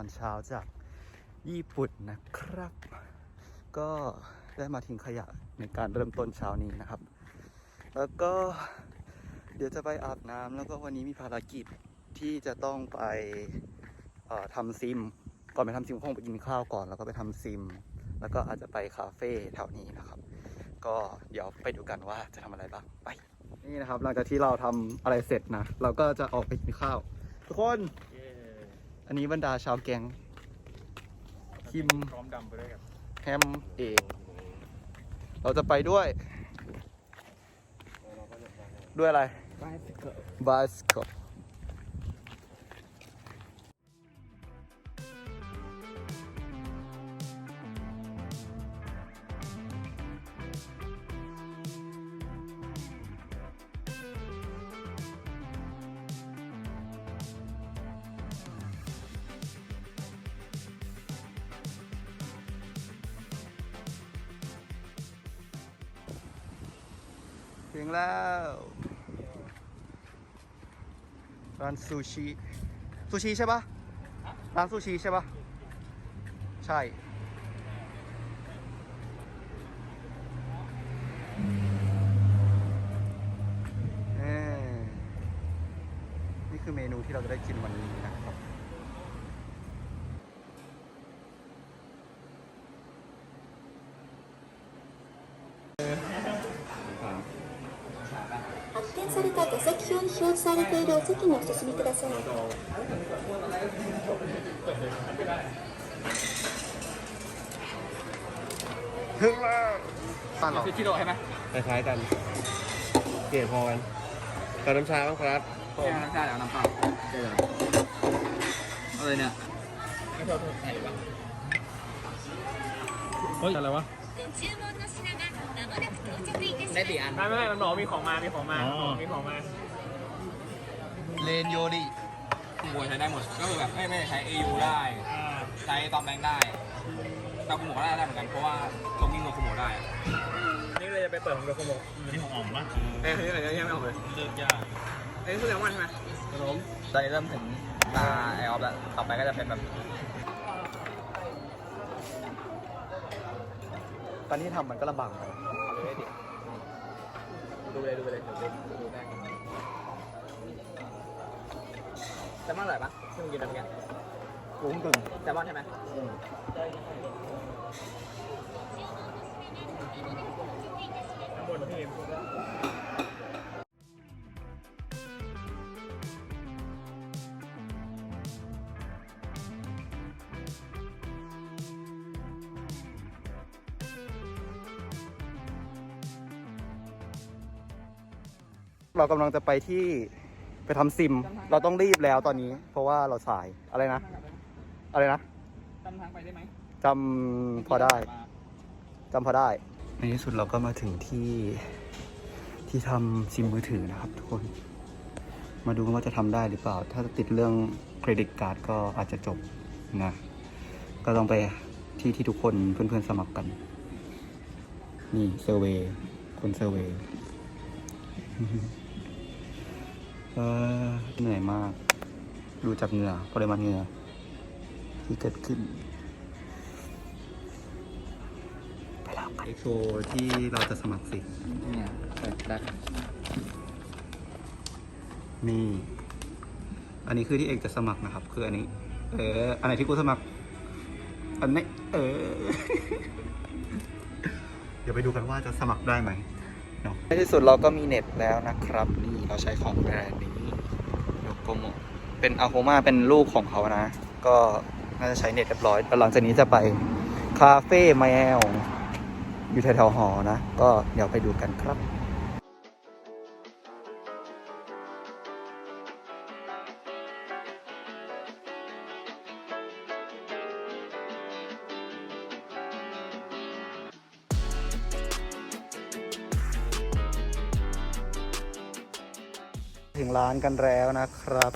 อนเช้าจากญี่ปุ่นนะครับ ก็ได้มาทิ้งขยะในการเริ่มต้นเช้านี้นะครับ แล้วก็เดี๋ยวจะไปอาบน้ำแล้วก็วันนี้มีภารกิจที่จะต้องไปทำซิม ก่อนไปทำซิมคงไปกินข้าวก่อน แล้วก็ไปทำซิม แล้วก็อาจจะไปคาเฟ่แถวนี้นะครับ ก็เดี๋ยวไปดูกันว่าจะทำอะไรบ้างไปนี่นะครับหลังจากที่เราทำอะไรเสร็จนะ เราก็จะออกไปกินข้าว ทุกคน อันนี้บรรดาชาวแก๊งคิมพร้อมดำไปด้วยกันแฮมเอกเราจะไปด้วย ด้วยอะไรบา ถึงแล้วร้านซูชิซูชิใช่ปะร้านซูชิใช่ปะใช่ เอ่อนี่คือเมนูที่เราจะได้กินวันนี้นะครับ発展された座席表に表示されているお席にお進みください ถึงแล้วบ้านเรา ฟิชิโร่ใช่ไหม คล้ายๆกัน เกรดพอกันเติมน้ำชาบ้างครับ ใช่น้ำชาแล้วน้ำเปล่าใช่เลยอะไรเนี่ยไม่ชอบใส่ปะ เฮ้ย อะไรวะ ได้สี่อันไม่ไม่มันบอกมีของมา มีของมาอ๋อมีของมา เลนโยดิกูใช้ได้หมด ก็คือแบบไม่ไม่ใช้ AU ได้ ใช้ตอมแบงค์ได้ตอมกุโมก็ได้ได้เหมือนกัน เพราะว่าตรงนี้โนกุโมได้อะนี่เลยจะไปเปิดของโดโคโมนี่ของอ่อมปะเอ้ยนี่อะไรยังไม่ออกเลยเลือกยากเอ้ยคือแซลมอนใช่ไหมครับผมตอนนี้เริ่มถึงตาไอออฟแล้ว ต่อไปก็จะเป็นแบบ ตอนที่ทำมันก็ลำบากไป ดูเลยดูไปเลยเดี๋ยวดูดูได้แซลมอนอร่อยปะที่มึงกินอะไรเมื่อกี้กุ้งตึงแซลมอนใช่ไหมข้างบนพี่ เอ็มเรากำลังจะไปที่ไปทำซิม เราต้องรีบแล้วตอนนี้ เพราะว่าเราสายอะไรนะ อะไรนะจำทางไปได้ไหมจำพอได้จำพอได้ ในที่สุดเราก็มาถึงที่ที่ทำซิมมือถือนะครับทุกคน มาดูกันว่าจะทำได้หรือเปล่า ถ้าติดเรื่องเครดิตการ์ดก็อาจจะจบนะ ก็ต้องไปที่ที่ทุกคนเพื่อนๆสมัครกัน นี่เซอร์เวย์คนเซอร์เวย์ เออเหนื่อยมาก ดูจากเหงื่อปริมาณเหงื่อที่เกิดขึ้น ไปแล้วกันโชว์ที่เราจะสมัครสิเนี่ยได้นี่ อันนี้คือที่เอกจะสมัครนะครับ คืออันนี้ เออ อันไหนที่กูสมัคร อันนี้ เออ เดี๋ยวไปดูกันว่าจะสมัครได้ไหม เนาะในที่สุดเราก็มีเน็ตแล้วนะครับ นี่เราใช้ของแบรนด์นี้โยโกโมเป็นอาโฮมาเป็นลูกของเขานะ ก็น่าจะใช้เน็ตเรียบร้อยแล้วหลังจากนี้จะไปคาเฟ่แมวอยู่แถวๆหอนะ ก็เดี๋ยวไปดูกันครับ ถึงร้านกันแล้วนะครับ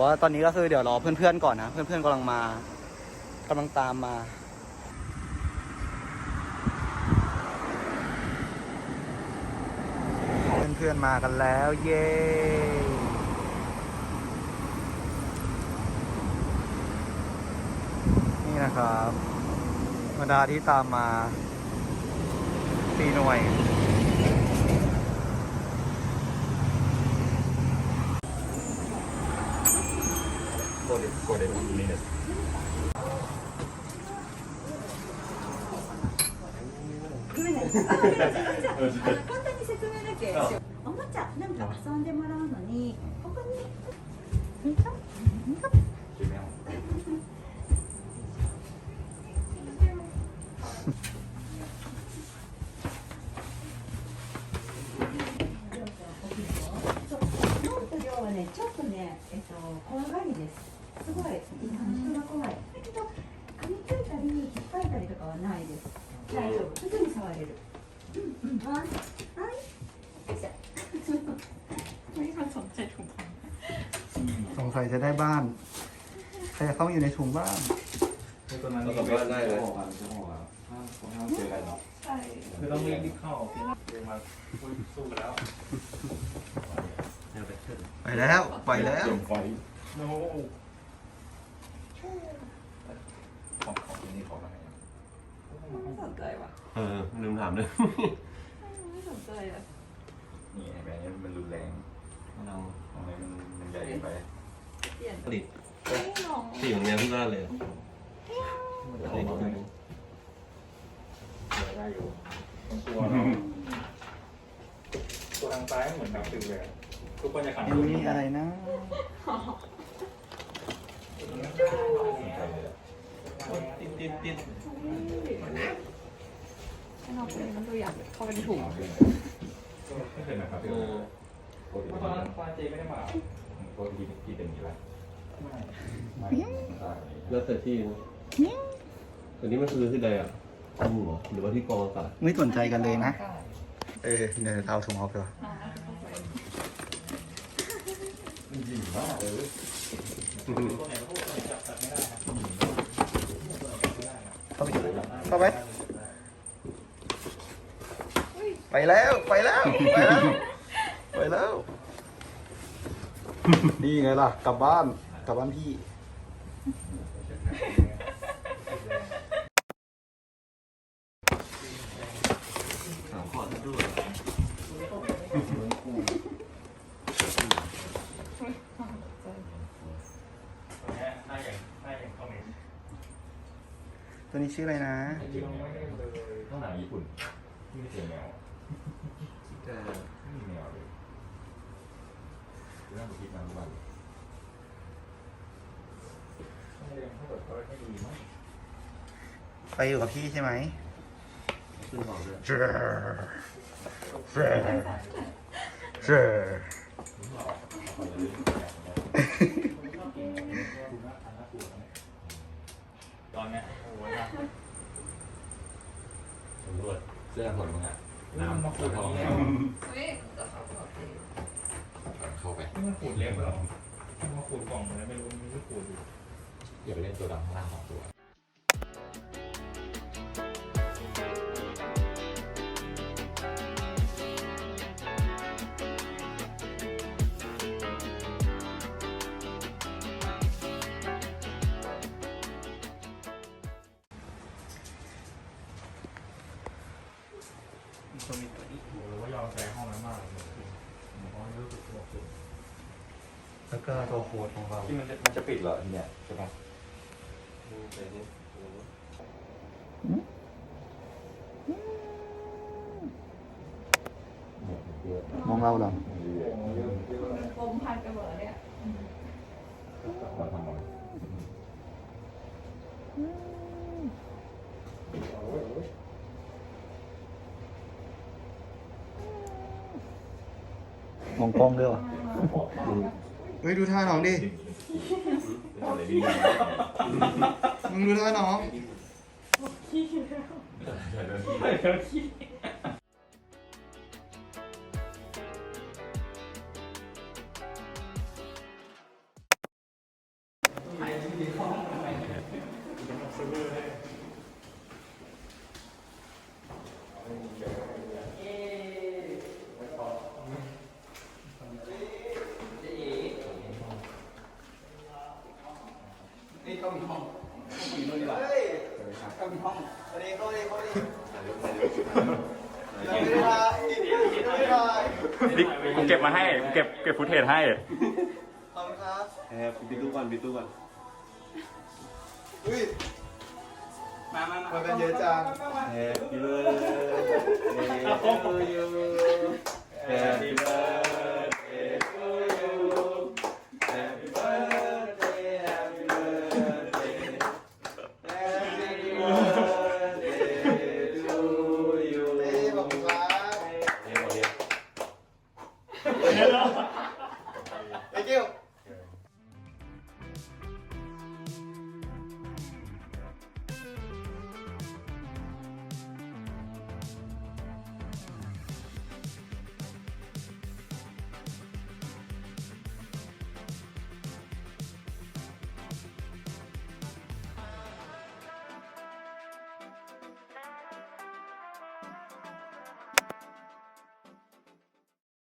ว่าตอนนี้ก็คือเดี๋ยวรอเพื่อนๆก่อนนะ เพื่อนๆกำลังมากำลังตามมาเพื่อนๆมากันแล้ว เย้นี่นะครับบรรดาที่ตามมาสี่หน่วย おもちゃなんか遊んでもらうのにここに สงสัยจะได้บ้าน ใครจะเข้ามาอยู่ในถุงบ้านตัวนั้นเรากลับบ้านได้เลยใช่คือต้องรีบเข้ามาสู้กันแล้วไปแล้วไปแล้วโน้ของของที่นี่ของอะไรไม่สนใจว่ะเออลืมถามเลยไม่สนใจอะนี่ไอ้แบบนี้มันรุนแรง เราทำไมมันมันใหญ่ไปเป ลี่ยนผลิตไม่ลองสีของแนวพี่บ้านเลยได้อยู่ได้อยู่ตัวเราตัวทางซ้ายเหมือนแบบฟิวเลยทุกคนจะขันอันนี้อะไรนะติดติดติดให้น้องคนนี้มันตัวอย่างเข้าไปในถุงไม่เคยนะครับเออปกติตอนนั้นควาเจไม่ได้มาปกติกินเป็นอย่างนี้แหละไม่ไม่ได้ แล้วแต่ที่นะอันนี้มันคือที่ใดอะห้องเหรอหรือว่าที่กองอากาศไม่สนใจกันเลยนะ เออเดี๋ยวเราถุงออกดีกว่าจริงมากเลยเข้าไปเข้าไป ไปแล้ว ไปแล้ว ไปแล้ว ไปแล้ว นี่ไงล่ะ กลับบ้าน กลับบ้านพี่สามข้อทัดด้วยน่าอย่างน่าอย่างคอมเมนต์ตัวนี้ชื่ออะไรนะ ต้องหนังญี่ปุ่นไม่ได้เจอแมวแต่ไม่มีแมวเลยคือน่าจะคิดมาทุกวันต้องเรียนถ้าเกิดเขาให้ดีมั้ง ไปอยู่กับพี่ใช่ไหมขึ้นหอด้วยเจอเจอเจอตอนเนี้ยโอ้ยนะตำรวจเสื้อคนมึงอะน้ำมาขูดทองเฮ้ยจะเข้าไปเข้าไปนี่มันขูดเล็บเหรอมาขูดกล่องเลยไม่รู้มันไม่ขูดอยู่ อย่าไปเล่นตัวดำข้างล่างสองตัวผมก็ยอมใจห้องนั้นมากเลยผมก็รู้สึกตัวสุดแล้วก็ตัวโค้ดของเราที่มันจะมันจะปิดเหรอทีเนี้ยใช่ปะไปนี่ มองเราเหรอปมพันกันหมดแล้วเนี่ยมาทำอะไรมองกล้องด้วยวะเฮ้ยดูท่าน้องดิ อะไรดีมึงดูท่าน้องนี่ต้องมีห้องต้องมีนู่นนี่แหละ มาให้กูเก็บเก็บฟุตเทจให้ ขอบคุณครับแอบปิดตู้ก่อนปิดตู้ก่อนอุ้ยมามามามากันเยอะจัง Happy birthday to you Happy birthday